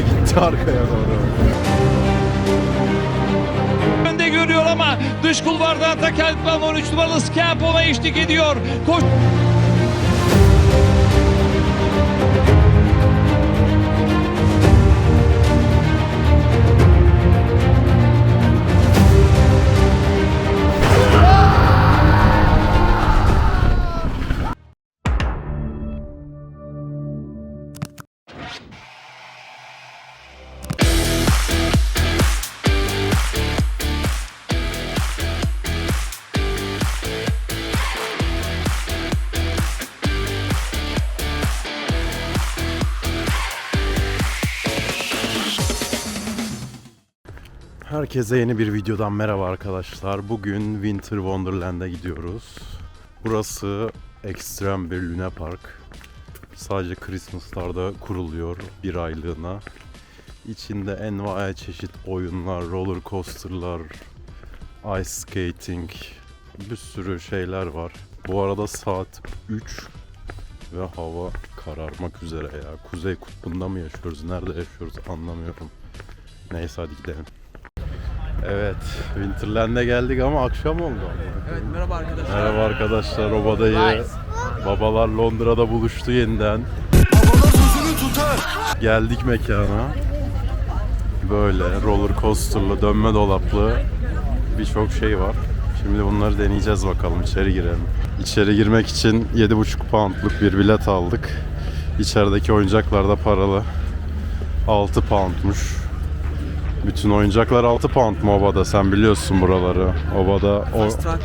bıraktı gitti arkaya doğru. önde görüyor ama dış kulvarda Atakeltman 13 numaralı Scamp ona eşlik ediyor. Koş Herkese yeni bir videodan merhaba arkadaşlar. Bugün Winter Wonderland'e gidiyoruz. Burası ekstrem bir Luna Park. Sadece Christmas'larda kuruluyor bir aylığına. İçinde envai çeşit oyunlar, roller coaster'lar, ice skating, bir sürü şeyler var. Bu arada saat 3 ve hava kararmak üzere ya. Kuzey kutbunda mı yaşıyoruz, nerede yaşıyoruz anlamıyorum. Neyse hadi gidelim. Evet, Winterland'e geldik ama akşam oldu. Evet merhaba arkadaşlar. Merhaba arkadaşlar, Obada'yı. Babalar Londra'da buluştu yeniden. Geldik mekana. Böyle roller coaster'lı, dönme dolaplı birçok şey var. Şimdi bunları deneyeceğiz bakalım. İçeri girelim. İçeri girmek için 7,5 poundluk bir bilet aldık. İçerideki oyuncaklar da paralı. 6 poundmuş. Bütün oyuncaklar 6 pound mu Obada? Sen biliyorsun buraları. Obada o, Fast Track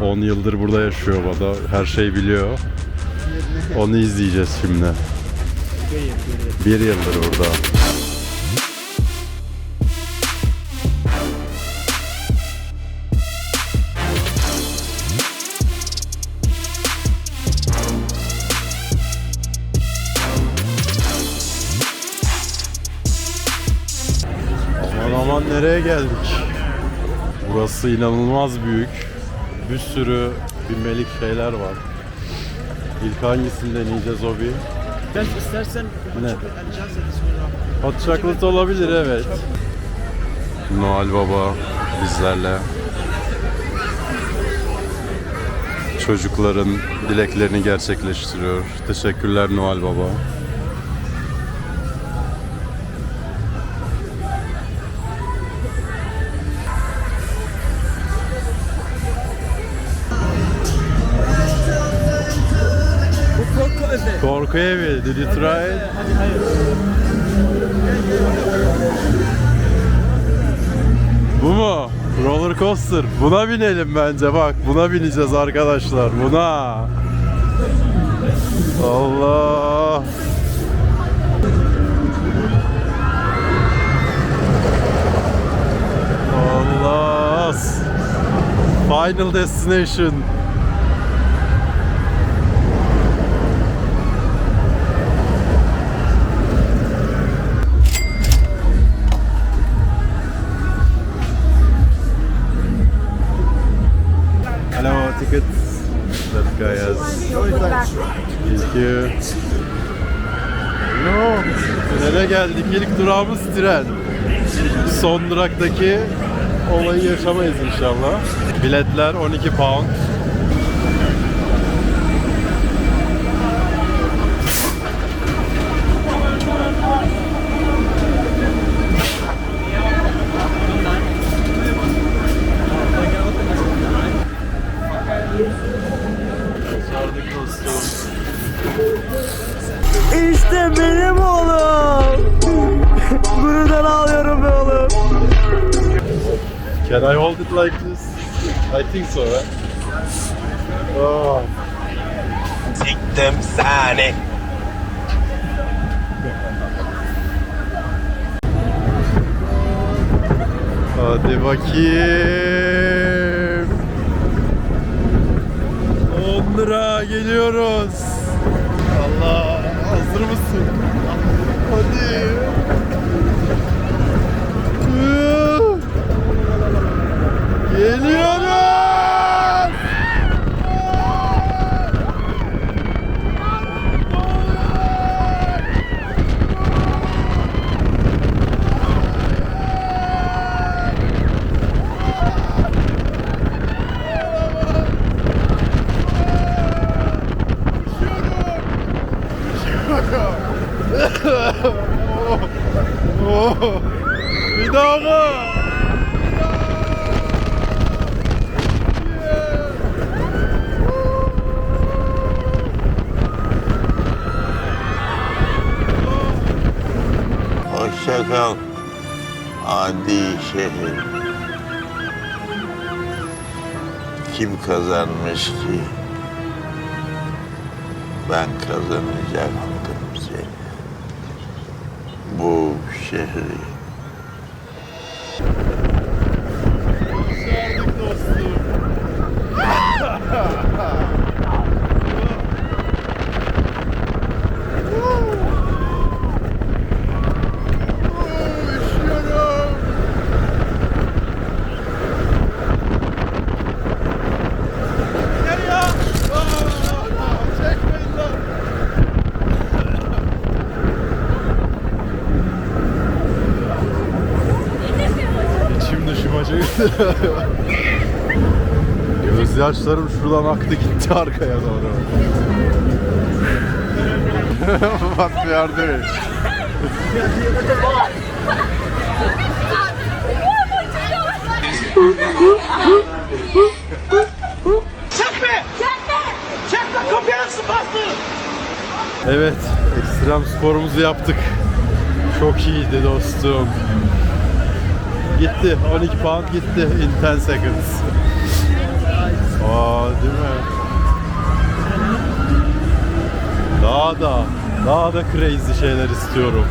on. 10 yıldır burada yaşıyor Obada. Her şeyi biliyor. Onu izleyeceğiz şimdi. Bir yıldır burada. Aman nereye geldik? Burası inanılmaz büyük. Bir sürü binmelik şeyler var. İlk hangisini deneyeceğiz o bir? Ben istersen Ne? Hot chocolate olabilir evet. Noel Baba bizlerle. Çocukların dileklerini gerçekleştiriyor. Teşekkürler Noel Baba. Korku evi. Did you try? it? Bu mu? Roller coaster. Buna binelim bence bak. Buna bineceğiz arkadaşlar. Buna. Allah. Allah. Final destination. Geldik. İlk durağımız tren. Son duraktaki olayı yaşamayız inşallah. Biletler 12 pound. İşte benim Can I hold it like this? I think so, right? Oh. Siktim seni. Hadi bakayım. 10 lira geliyoruz. Allah hazır mısın? Hadi. Yuh. Geliyoruz. Kal. Adi şehir. Kim kazanmış ki? Ben kazanacaktım seni. Bu şehri. Gözyaşlarım şuradan aktı gitti arkaya doğru. What we are doing? Evet, ekstrem sporumuzu yaptık. Çok iyiydi dostum. Gitti. 12 pound gitti in 10 seconds. Aa değil mi? Daha da daha da crazy şeyler istiyorum.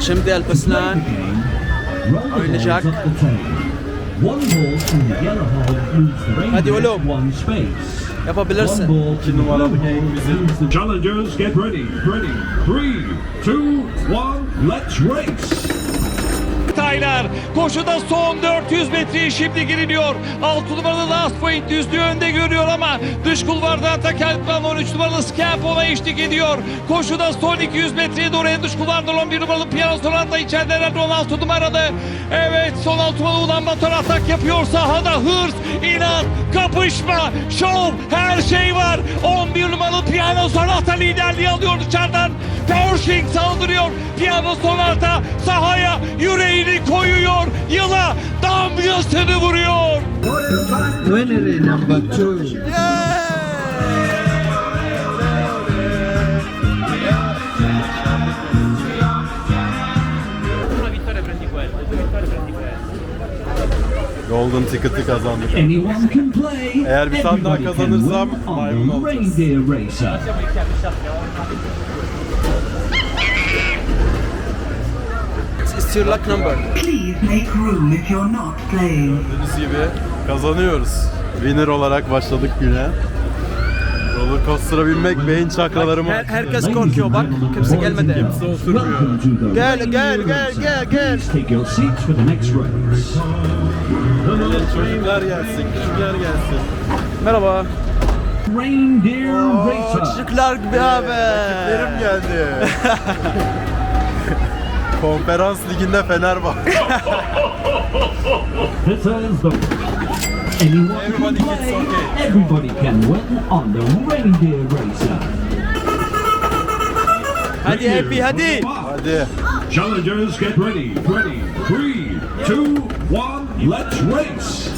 Şimdi Elbistan oynayacak. Hadi oğlum. Yapabilirsin. İki numaralı gang bizi. Challengers, get ready. Ready. Three, two, one, let's race. Taylar koşuda son 400 metreye şimdi giriliyor. 6 numaralı Last Point düzlüğü önde görüyor ama dış kulvardan Takeltman 13 numaralı Scamp ona eşlik ediyor. Koşuda son 200 metreye doğru en dış kulvardan 11 numaralı Piano Sonata içeride herhalde 16 numaralı. Evet son 6 numaralı Ulan Bator atak yapıyor sahada hırs, inat, kapışma, şov her şey var. 11 numaralı Piano Sonata liderliği alıyor dışarıdan. Pershing saldırıyor. Piano Sonata sahaya yüreğini koyuyor. Yıla damgasını vuruyor. Golden Ticket'ı kazandık. Anyone can play. Eğer bir tane daha kazanırsam maymun olacağız. Reindeer Racer. It's your luck number. Please make room if you're not playing. Gördüğünüz gibi kazanıyoruz. Winner olarak başladık güne. Roller coaster'a binmek beyin çakralarımı Her, herkes korkuyor bak. Kimse gelmedi. Kimse oturmuyor. Gel, gel, gel, gel, gel. Çocuklar gelsin, küçükler gelsin. Merhaba. Reindeer Racer. çocuklar abi. Rakiplerim geldi. Konferans liginde Fenerbahçe. This is the. Anyone Everybody can gets play. okay. Everybody can win on the Reindeer Racer. Hadi happy hadi. Hadi. Challengers, get ready. Ready. Three, two, one, let's race.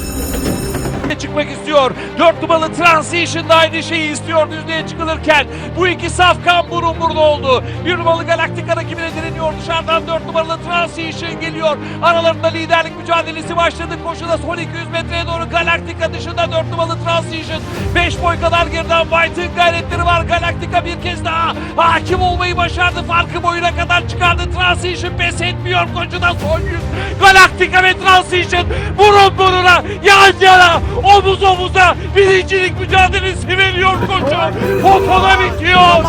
Çıkmak istiyor. 4 numaralı Transition da aynı şeyi istiyor düzlüğe çıkılırken. Bu iki safkan burun burun oldu. 1 numaralı Galactica rakibine direniyor. Dışarıdan 4 numaralı Transition geliyor. Aralarında liderlik mücadelesi başladı. Koşuda son 200 metreye doğru Galactica dışında 4 numaralı Transition. 5 boy kadar geriden White'ın gayretleri var. Galactica bir kez daha hakim olmayı başardı. Farkı boyuna kadar çıkardı. Transition pes etmiyor. Koşuda son 100. Galactica ve Transition burun buruna yan yana omuz omuza birincilik mücadelesi veriyor koşu. Popola bitiyor.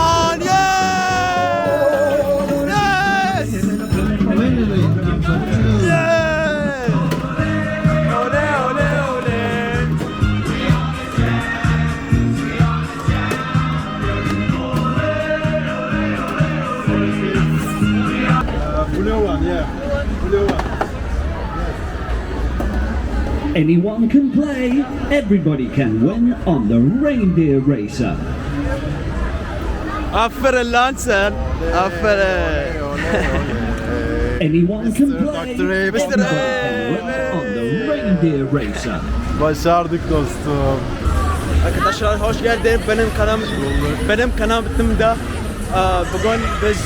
Anyone can play. Everybody can win on the Reindeer Racer. Aferin lan sen. Aferin. Anyone can play. Dr. Abe. Mr. can win on the Reindeer Racer. Başardık dostum. Arkadaş arkadaşlar hoş geldin benim kanalım benim kanalımda e, bugün biz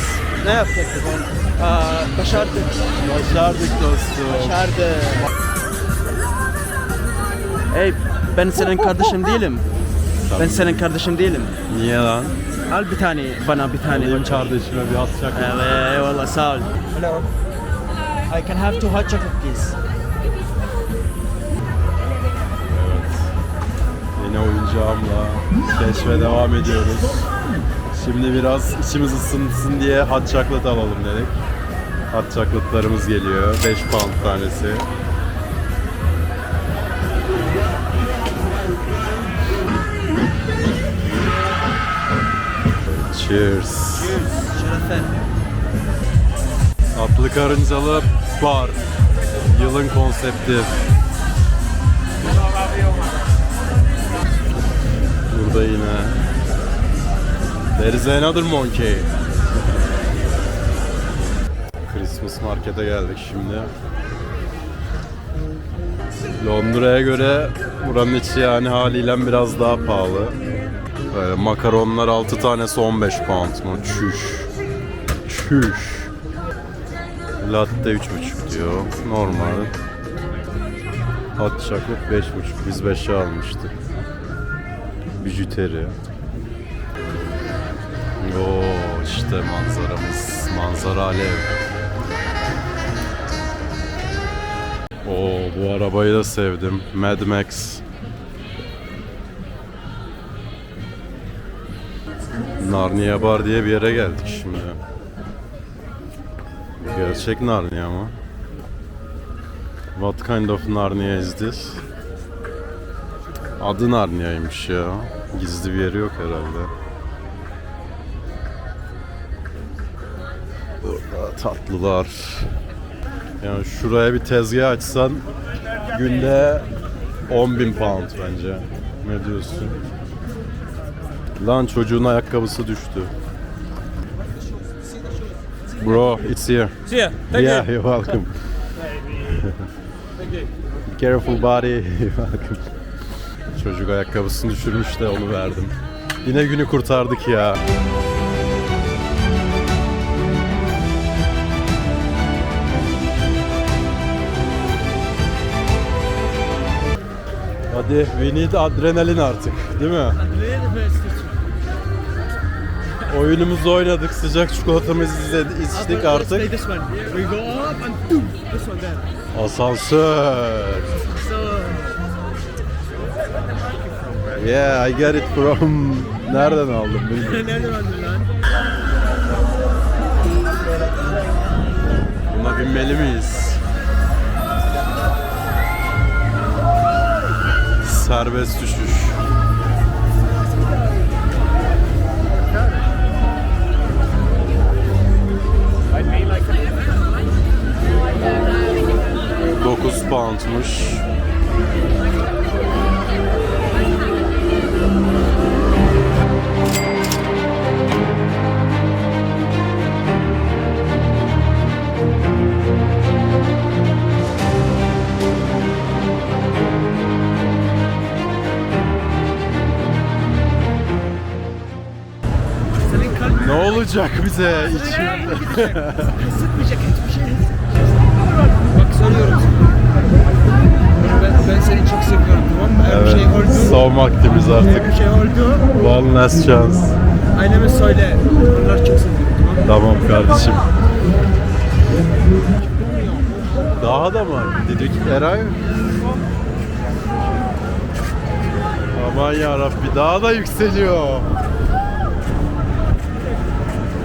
ne yaptık bugün? E, başardık. Başardık dostum. Başardık. Hey ben senin kardeşim değilim. Ben senin kardeşim değilim. Niye lan? Al bir tane bana bir tane. Benim kardeşime bir atacak. Evet eyvallah sağ ol. Hello. I can have two hot chocolate please. Yeni oyuncağımla keşfe devam ediyoruz. Şimdi biraz içimiz ısınsın diye hot chocolate alalım dedik. Hot chocolate'larımız geliyor. 5 pound tanesi. Cheers. Şerefe. Atlı karıncalı bar. Yılın konsepti. Burada yine. There is another monkey. Christmas markete geldik şimdi. Londra'ya göre buranın içi yani haliyle biraz daha pahalı. Böyle makaronlar 6 tanesi 15 pound mu? Çüş. Çüş. Latte 3,5 diyor. Normal. Hot chocolate 5,5. Biz 5'e almıştık. Bijuteri. Oo işte manzaramız. Manzara alev. Oo bu arabayı da sevdim. Mad Max. Narnia Bar diye bir yere geldik şimdi. Gerçek Narnia mı? What kind of Narnia is this? Adı Narnia'ymış ya. Gizli bir yeri yok herhalde. Burada tatlılar. Yani şuraya bir tezgah açsan günde 10.000 pound bence. Ne diyorsun? Lan çocuğun ayakkabısı düştü. Bro, it's here. See Thank yeah, you're welcome. Be careful buddy. You're welcome. Çocuk ayakkabısını düşürmüş de onu verdim. Yine günü kurtardık ya. Hadi we need adrenalin artık değil mi? Oyunumuzu oynadık, sıcak çikolatamızı izledik, içtik artık. Asansör. Yeah, I get it from... Nereden aldım bilmiyorum. Nereden aldın lan? Buna binmeli miyiz? Serbest düşüş. Dokuz poundmuş. Senin kalbin Ne olacak bize içim? Ben, seni çok seviyorum tamam mı? Her Evet, şey oldu. son vaktimiz Her artık. bir şey oldu. One last chance. Aileme söyle. Onlar çok seviyorum tamam mı? Tamam kardeşim. Daha da mı? Dedik Eray. Aman ya Rabbi daha da yükseliyor.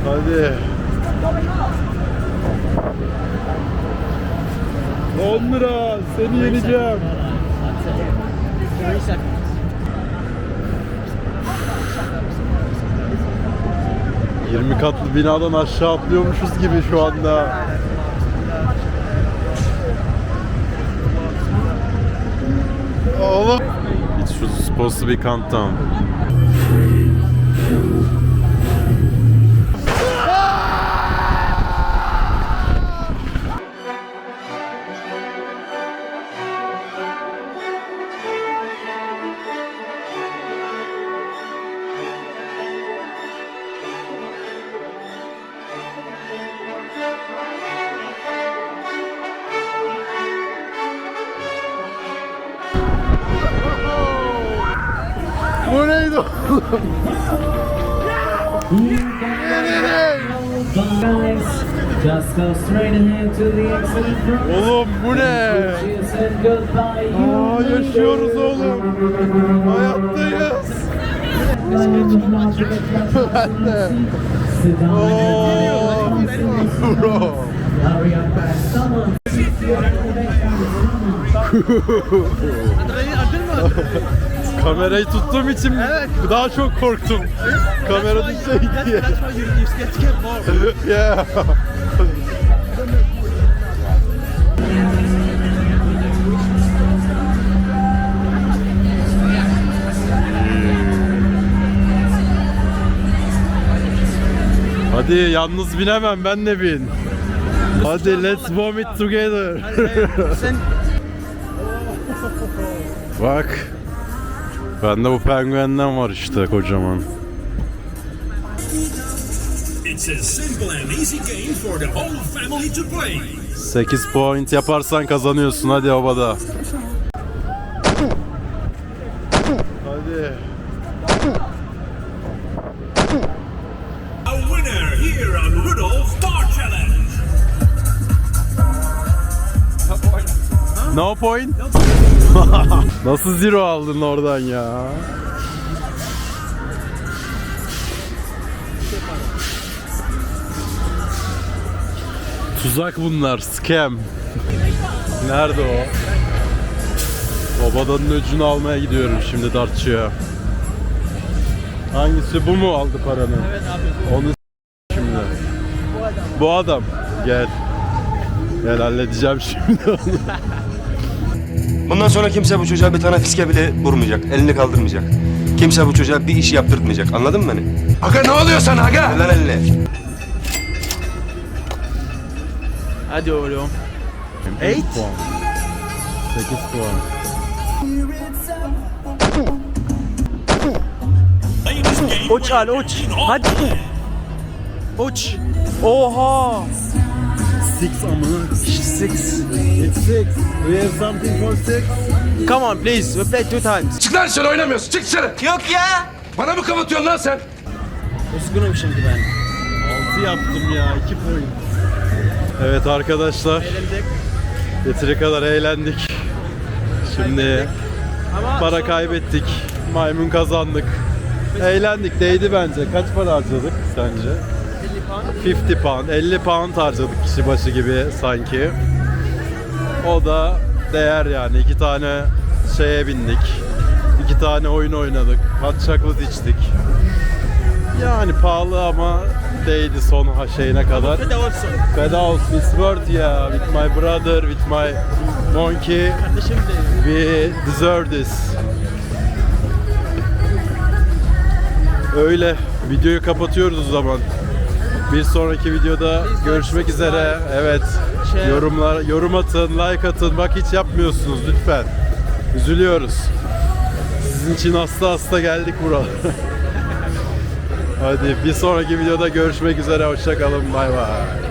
Hadi. 10 lira seni yeneceğim. 20 katlı binadan aşağı atlıyormuşuz gibi şu anda. Oğlum. It was supposed to be countdown. Exit in front. Oğlum bu ne? Aa yaşıyoruz oğlum. Hayattayız. ben de. Oo. Bro. Up, guys. Kamerayı tuttuğum için daha çok korktum. Kamera düşecek diye. yeah. Hadi yalnız binemem ben de bin. Hadi let's vomit together. Bak. Bende bu penguenden var işte kocaman. It's a simple and easy game for the whole family to play. 8 point yaparsan kazanıyorsun hadi obada. Hadi. A winner here on Rudolph's Bar Challenge. No point. Nasıl zero aldın oradan ya? Tuzak bunlar, scam. Nerede o? Obadanın öcünü almaya gidiyorum şimdi dartçıya. Hangisi bu mu aldı paranı? Evet abi. Onu şimdi. Bu adam. Gel. Gel halledeceğim şimdi onu. Bundan sonra kimse bu çocuğa bir tane fiske bile vurmayacak, elini kaldırmayacak. Kimse bu çocuğa bir iş yaptırtmayacak. Anladın mı beni? Aga ne oluyor sana aga? Ver Lan elini. Hadi oğlum. 8 puan. 8 puan. Uç Ali uç. Hadi. Uç. Oha. 6 amına. 6. It's 6. Do you have something for 6? Come on please. We play two times. Çık lan dışarı oynamıyorsun. Çık dışarı. Yok ya. Bana mı kapatıyorsun lan sen? Üzgünüm şimdi ben. 6 yaptım ya. 2 point. Evet arkadaşlar. Yeteri kadar eğlendik. Şimdi para kaybettik. Maymun kazandık. Eğlendik. Değdi bence. Kaç para harcadık sence? 50 pound. 50 pound harcadık kişi başı gibi sanki. O da değer yani. iki tane şeye bindik. iki tane oyun oynadık. Hot chocolate içtik. Yani pahalı ama değdi son şeyine kadar. de olsun. Feda olsun. It's worth ya. With my brother, with my monkey. Kardeşim de. We deserve this. Öyle. Videoyu kapatıyoruz o zaman. Bir sonraki videoda görüşmek üzere. Evet. Share. Yorumlar, yorum atın, like atın. Bak hiç yapmıyorsunuz lütfen. Üzülüyoruz. Sizin için hasta hasta geldik buralara. Hadi bir sonraki videoda görüşmek üzere. Hoşçakalın. Bay bay.